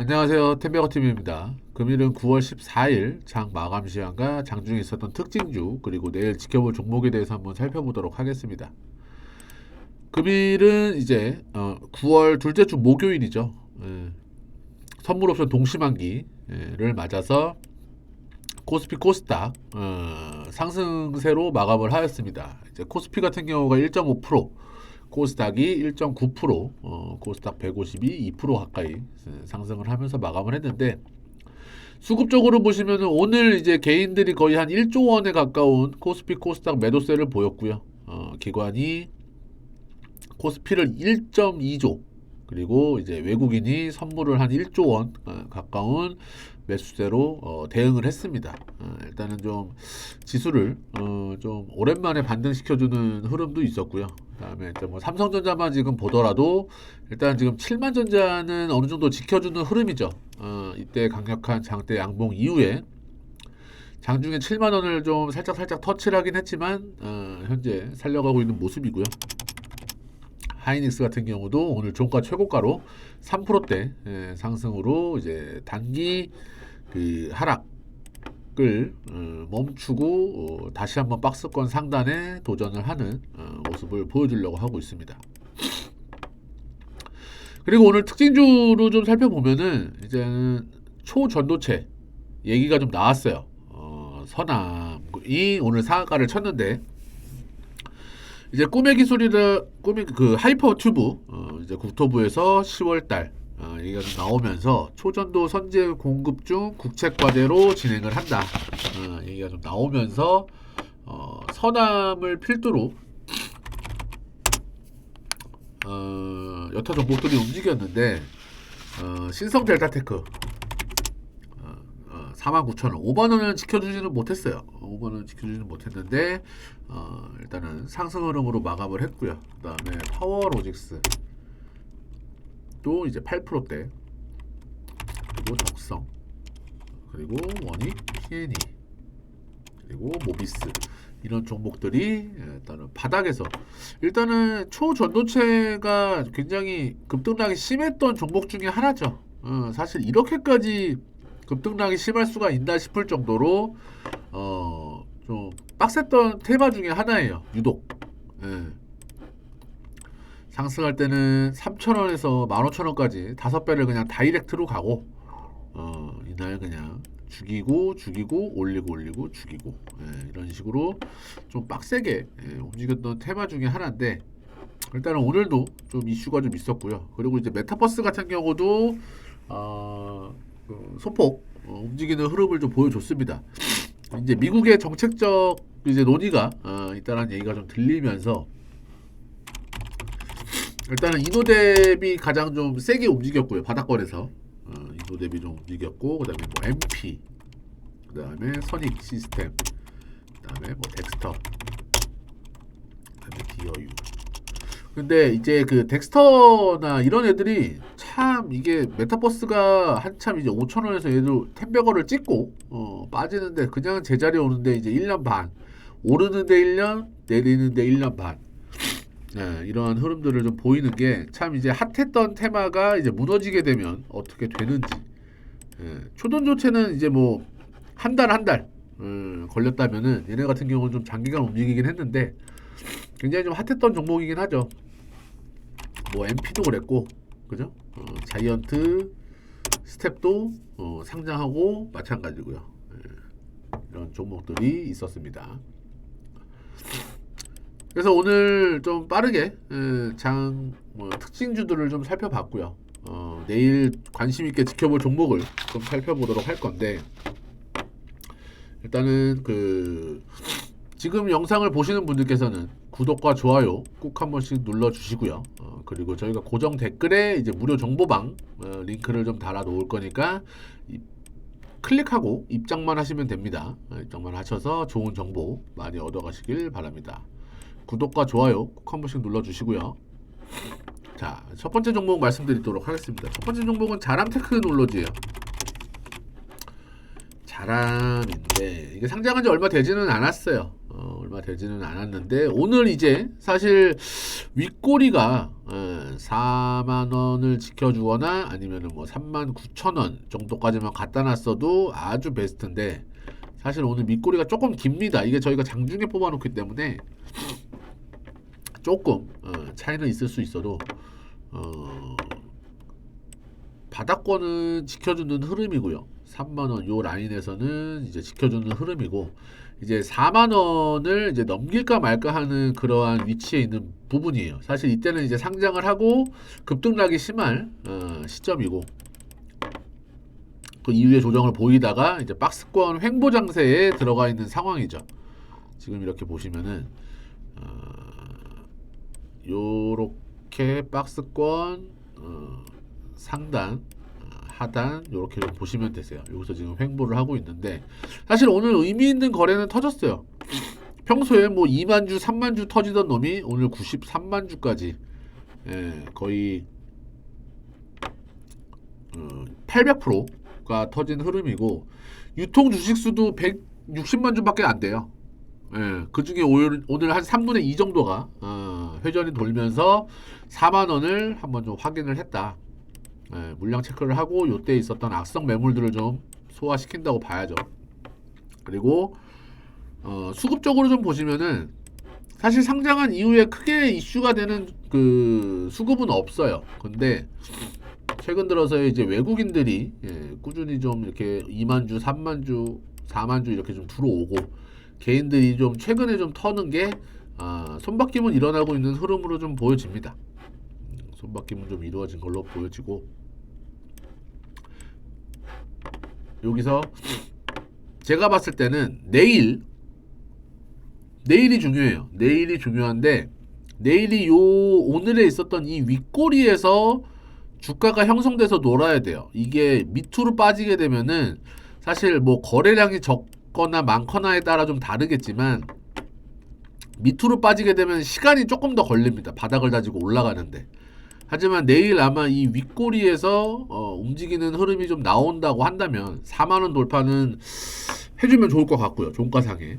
안녕하세요. 템베거TV입니다. 금일은 9월 14일 장 마감 시황과 장중에 있었던 특징주 그리고 내일 지켜볼 종목에 대해서 한번 살펴보도록 하겠습니다. 금일은 이제 어, 9월 둘째 주 목요일이죠. 예. 선물 옵션 동시만기를 맞아서 코스피 코스닥 어, 상승세로 마감을 하였습니다. 이제 코스피 같은 경우가 1.5%, 코스닥이 1.9%, 어, 코스닥 150이 2% 가까이 상승을 하면서 마감을 했는데 수급적으로 보시면 오늘 이제 개인들이 거의 한 1조 원에 가까운 코스피 코스닥 매도세를 보였고요. 어, 기관이 코스피를 1.2조 그리고 이제 외국인이 선물을 한 1조 원 어, 가까운 매수세로 어, 대응을 했습니다. 어, 일단은 좀 지수를 어, 좀 오랜만에 반등시켜주는 흐름도 있었고요. 그다음에 일단 뭐 삼성전자만 지금 보더라도 일단 지금 7만 전자는 어느 정도 지켜주는 흐름이죠. 어, 이때 강력한 장대 양봉 이후에 장중에 7만 원을 좀 살짝 살짝 터치를 하긴 했지만 어, 현재 살려가고 있는 모습이고요. 하이닉스 같은 경우도 오늘 종가 최고가로 3%대 예, 상승으로 이제 단기 그 하락을 어, 멈추고 어, 다시 한번 박스권 상단에 도전을 하는 어, 모습을 보여주려고 하고 있습니다. 그리고 오늘 특징주로 좀 살펴보면은 이제는 초전도체 얘기가 좀 나왔어요. 어, 서남이 오늘 상한가를 쳤는데 이제 꿈의 기술이라 꿈의 그 하이퍼 튜브 어, 이제 국토부에서 10월달 어, 얘기가 좀 나오면서 초전도 선제 공급 중 국책 과제로 진행을 한다. 어, 얘기가 좀 나오면서 어, 서남을 필두로 어, 여타 종목들이 움직였는데 어, 신성 델타테크 49,000원. 5만원은 지켜주지는 못했어요. 5만원 지켜주지는 못했는데 어, 일단은 상승 흐름으로 마감을 했고요. 그 다음에 파워로직스 또 이제 8%대. 그리고 적성. 그리고 원익 PNE 그리고 모비스. 이런 종목들이 일단은 바닥에서. 일단은 초전도체가 굉장히 급등락이 심했던 종목 중에 하나죠. 어, 사실 이렇게까지 급등락이 심할 수가 있나 싶을 정도로 어, 좀 빡셌던 테마 중에 하나예요. 유독. 예. 상승할 때는 3,000원에서 15,000원까지 다섯 배를 그냥 다이렉트로 가고 어, 이날 그냥 죽이고 죽이고 올리고 올리고 죽이고 예, 이런 식으로 좀 빡세게 예, 움직였던 테마 중에 하나인데 일단은 오늘도 좀 이슈가 좀 있었고요. 그리고 이제 메타버스 같은 경우도 어, 그 소폭 어, 움직이는 흐름을 좀 보여줬습니다. 이제 미국의 정책적 이제 논의가 어, 있다는 얘기가 좀 들리면서 일단은 이노뎁이 가장 좀 세게 움직였고요 바닥권에서 어, 이노뎁이 좀 움직였고 그다음에 뭐 MP 그다음에 선익 시스템 그다음에 뭐 덱스터 그다음에 디어유 근데 이제 그 덱스터나 이런 애들이 참 이게 메타버스가 한참 이제 5천 원에서 얘들 템베거를 찍고 어, 빠지는데 그냥 제자리에 오는데 이제 1년 반 오르는데 1년 내리는데 1년 반. 네, 이러한 흐름들을 좀 보이는 게 참 이제 핫했던 테마가 이제 무너지게 되면 어떻게 되는지. 예, 초돈 조체는 이제 뭐한달 한 달 음, 걸렸다면은 얘네 같은 경우는 좀 장기간 움직이긴 했는데 굉장히 좀 핫했던 종목이긴 하죠. 뭐 MP도 그랬고 그죠? 어, 자이언트 스텝도 어, 상장하고 마찬가지고요. 예, 이런 종목들이 있었습니다. 그래서 오늘 좀 빠르게 예, 장 뭐, 특징주들을 좀 살펴봤고요. 어, 내일 관심 있게 지켜볼 종목을 좀 살펴보도록 할 건데 일단은 그 지금 영상을 보시는 분들께서는 구독과 좋아요 꼭 한 번씩 눌러 주시고요. 어, 그리고 저희가 고정 댓글에 이제 무료 정보방 어, 링크를 좀 달아 놓을 거니까 이- 클릭하고 입장만 하시면 됩니다. 어, 입장만 하셔서 좋은 정보 많이 얻어 가시길 바랍니다. 구독과 좋아요 꼭 한 번씩 눌러 주시고요. 자, 첫 번째 종목 말씀드리도록 하겠습니다. 첫 번째 종목은 자람 테크놀로지예요. 자람인데 이게 상장한 지 얼마 되지는 않았어요. 어, 얼마 되지는 않았는데 오늘 이제 사실 윗꼬리가 어, 4만 원을 지켜주거나 아니면은 뭐 3만 9천 원 정도까지만 갖다 놨어도 아주 베스트인데 사실 오늘 밑꼬리가 조금 깁니다. 이게 저희가 장중에 뽑아놓기 때문에 조금 어, 차이는 있을 수 있어도 어, 바닥권은 지켜주는 흐름이고요. 3만 원 요 라인에서는 이제 지켜주는 흐름이고 이제 4만 원을 이제 넘길까 말까 하는 그러한 위치에 있는 부분이에요. 사실 이때는 이제 상장을 하고 급등락이 심할 어, 시점이고 그 이후에 조정을 보이다가 이제 박스권 횡보 장세에 들어가 있는 상황이죠. 지금 이렇게 보시면은 어, 요렇게 박스권 어, 상단 어, 하단 요렇게 좀 보시면 되세요. 여기서 지금 횡보를 하고 있는데 사실 오늘 의미 있는 거래는 터졌어요. 평소에 뭐 2만 주, 3만 주 터지던 놈이 오늘 93만 주까지 예, 거의 어, 800%가 터진 흐름이고 유통 주식 수도 160만 주밖에 안 돼요. 예, 그 중에 오늘, 오늘 한 3분의 2 정도가 어, 회전이 돌면서 4만 원을 한번 좀 확인을 했다. 예, 물량 체크를 하고 요때 있었던 악성 매물들을 좀 소화시킨다고 봐야죠. 그리고 어, 수급적으로 좀 보시면은 사실 상장한 이후에 크게 이슈가 되는 그 수급은 없어요. 근데 최근 들어서 이제 외국인들이 예, 꾸준히 좀 이렇게 2만 주, 3만 주, 4만 주 이렇게 좀 들어오고 개인들이 좀 최근에 좀 터는 게 아, 손바뀜은 일어나고 있는 흐름으로 좀 보여집니다. 음, 손바뀜은 좀 이루어진 걸로 보여지고 여기서 제가 봤을 때는 내일 내일이 중요해요. 내일이 중요한데 내일이 요 오늘에 있었던 이 윗꼬리에서 주가가 형성돼서 놀아야 돼요. 이게 밑으로 빠지게 되면은 사실 뭐 거래량이 적거나 많거나에 따라 좀 다르겠지만 밑으로 빠지게 되면 시간이 조금 더 걸립니다. 바닥을 다지고 올라가는데. 하지만 내일 아마 이 윗꼬리에서 어, 움직이는 흐름이 좀 나온다고 한다면 4만 원 돌파는 해주면 좋을 것 같고요. 종가상에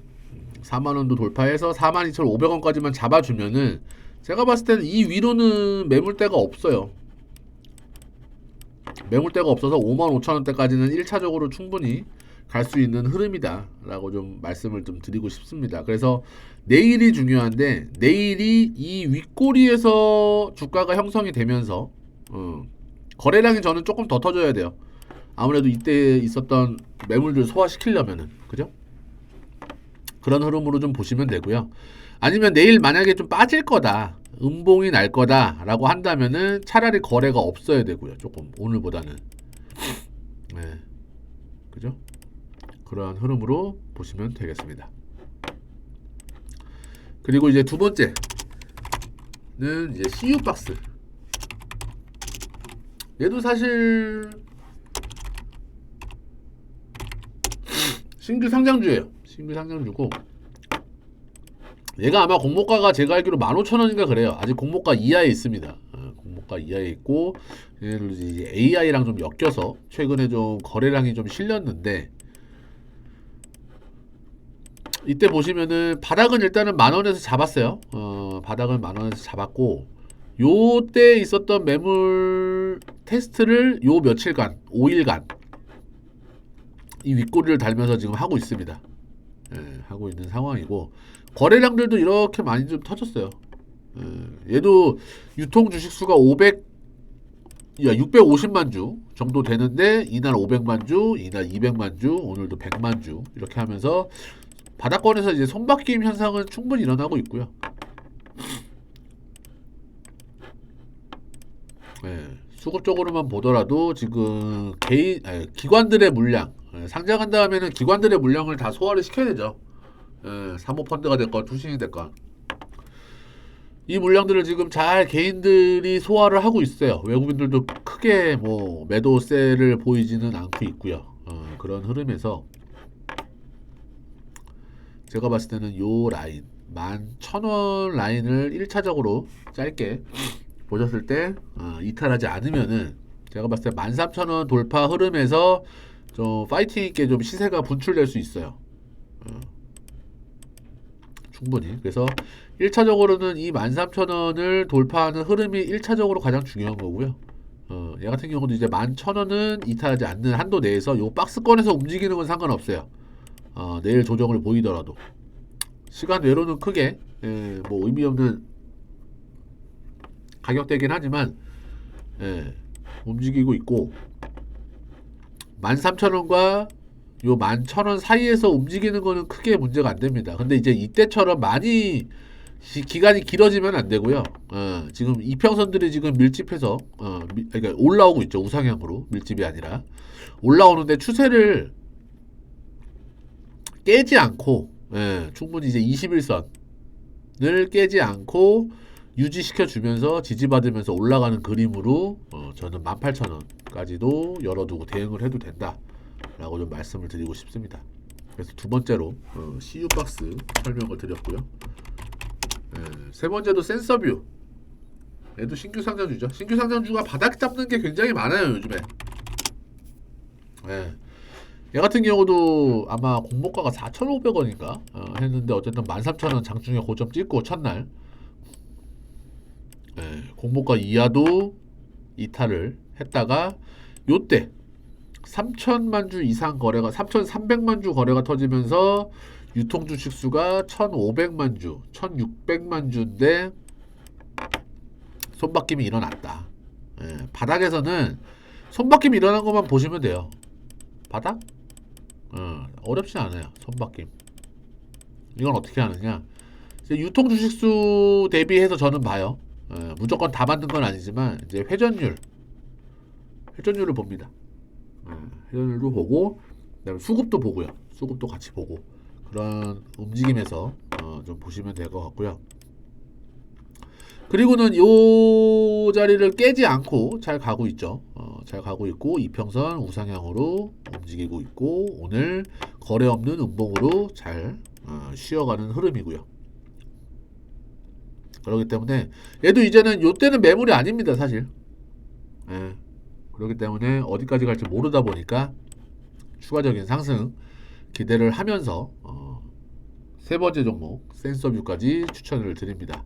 4만 원도 돌파해서 42,500원까지만 잡아주면은 제가 봤을 때는 이 위로는 매물대가 없어요. 매물대가 없어서 5만 5천 원대까지는 1차적으로 충분히 갈 수 있는 흐름이다라고 좀 말씀을 좀 드리고 싶습니다. 그래서 내일이 중요한데 내일이 이 윗꼬리에서 주가가 형성이 되면서 어, 거래량이 저는 조금 더 터져야 돼요. 아무래도 이때 있었던 매물들 소화시키려면은 그죠? 그런 흐름으로 좀 보시면 되고요. 아니면 내일 만약에 좀 빠질 거다. 음봉이 날 거다라고 한다면은 차라리 거래가 없어야 되고요. 조금 오늘보다는. 네. 그죠? 그러한 흐름으로 보시면 되겠습니다. 그리고 이제 두 번째는 이제 CU 박스. 얘도 사실 신규 상장주예요. 신규 상장주고 얘가 아마 공모가가 제가 알기로 15,000원인가 그래요. 아직 공모가 이하에 있습니다. 어, 공모가 이하에 있고 얘를 이제 AI랑 좀 엮여서 최근에 좀 거래량이 좀 실렸는데 이때 보시면은 바닥은 일단은 만 원에서 잡았어요. 어, 바닥은 만 원에서 잡았고 요때 있었던 매물 테스트를 요 며칠간, 5일간 이 윗꼬리를 달면서 지금 하고 있습니다. 예, 하고 있는 상황이고 거래량들도 이렇게 많이 좀 터졌어요. 예, 얘도 유통 주식 수가 500, 야 650만 주 정도 되는데 이날 500만 주, 이날 200만 주, 오늘도 100만 주 이렇게 하면서 바닥권에서 이제 손바뀜 현상은 충분히 일어나고 있고요. 예, 수급적으로만 보더라도 지금 개인 아니, 기관들의 물량 예, 상장한 다음에는 기관들의 물량을 다 소화를 시켜야 되죠. 예, 사모펀드가 됐건 투신이 됐건 이 물량들을 지금 잘 개인들이 소화를 하고 있어요. 외국인들도 크게 뭐 매도세를 보이지는 않고 있고요. 어, 그런 흐름에서 제가 봤을 때는 요 라인 11,000원 라인을 1차적으로 짧게 보셨을 때 어, 이탈하지 않으면은 제가 봤을 때 13,000원 돌파 흐름에서 좀 파이팅 있게 좀 시세가 분출될 수 있어요. 어. 충분히. 그래서 1차적으로는 이 13,000원을 돌파하는 흐름이 1차적으로 가장 중요한 거고요. 어, 얘 같은 경우도 이제 11,000원은 이탈하지 않는 한도 내에서 요 박스권에서 움직이는 건 상관없어요. 어, 내일 조정을 보이더라도. 시간 외로는 크게 예, 뭐 의미 없는 가격대긴 하지만 예, 움직이고 있고 13,000원과 요 11,000원 사이에서 움직이는 거는 크게 문제가 안 됩니다. 근데 이제 이때처럼 많이 시- 기간이 길어지면 안 되고요. 어, 지금 이평선들이 지금 밀집해서 어, 미- 그러니까 올라오고 있죠. 우상향으로 밀집이 아니라 올라오는데 추세를 깨지 않고 예, 충분히 이제 21선을 깨지 않고 유지시켜 주면서 지지받으면서 올라가는 그림으로 어, 저는 18,000원까지도 열어두고 대응을 해도 된다라고 좀 말씀을 드리고 싶습니다. 그래서 두 번째로 어, CU 박스 설명을 드렸고요. 예, 세 번째도 센서뷰. 얘도 신규 상장주죠. 신규 상장주가 바닥 잡는 게 굉장히 많아요 요즘에. 예. 얘 같은 경우도 아마 공모가가 4,500원인가 어, 했는데 어쨌든 13,000원 장중에 고점 찍고 첫날 예, 공모가 이하도 이탈을 했다가 요때 3천만 주 이상 거래가 3,300만 주 거래가 터지면서 유통 주식 수가 1,500만 주, 1,600만 주인데 손바뀜이 일어났다. 예, 바닥에서는 손바뀜이 일어난 것만 보시면 돼요. 바닥? 어, 어렵지 않아요. 손바뀜. 이건 어떻게 하느냐? 유통 주식수 대비해서 저는 봐요. 어, 무조건 다 받는 건 아니지만 이제 회전율, 회전율을 봅니다. 어, 회전율도 보고 그다음에 수급도 보고요. 수급도 같이 보고 그런 움직임에서 어, 좀 보시면 될 것 같고요. 그리고는 요 자리를 깨지 않고 잘 가고 있죠. 어, 잘 가고 있고 이평선 우상향으로 움직이고 있고 오늘 거래 없는 음봉으로 잘 어, 쉬어가는 흐름이고요. 그렇기 때문에 얘도 이제는 요때는 매물이 아닙니다, 사실. 예. 그렇기 때문에 어디까지 갈지 모르다 보니까 추가적인 상승 기대를 하면서 어, 세 번째 종목 센서뷰까지 추천을 드립니다.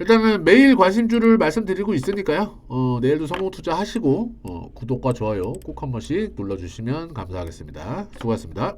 일단은 매일 관심주를 말씀드리고 있으니까요. 어, 내일도 성공 투자 하시고 어, 구독과 좋아요 꼭 한 번씩 눌러주시면 감사하겠습니다. 수고하셨습니다.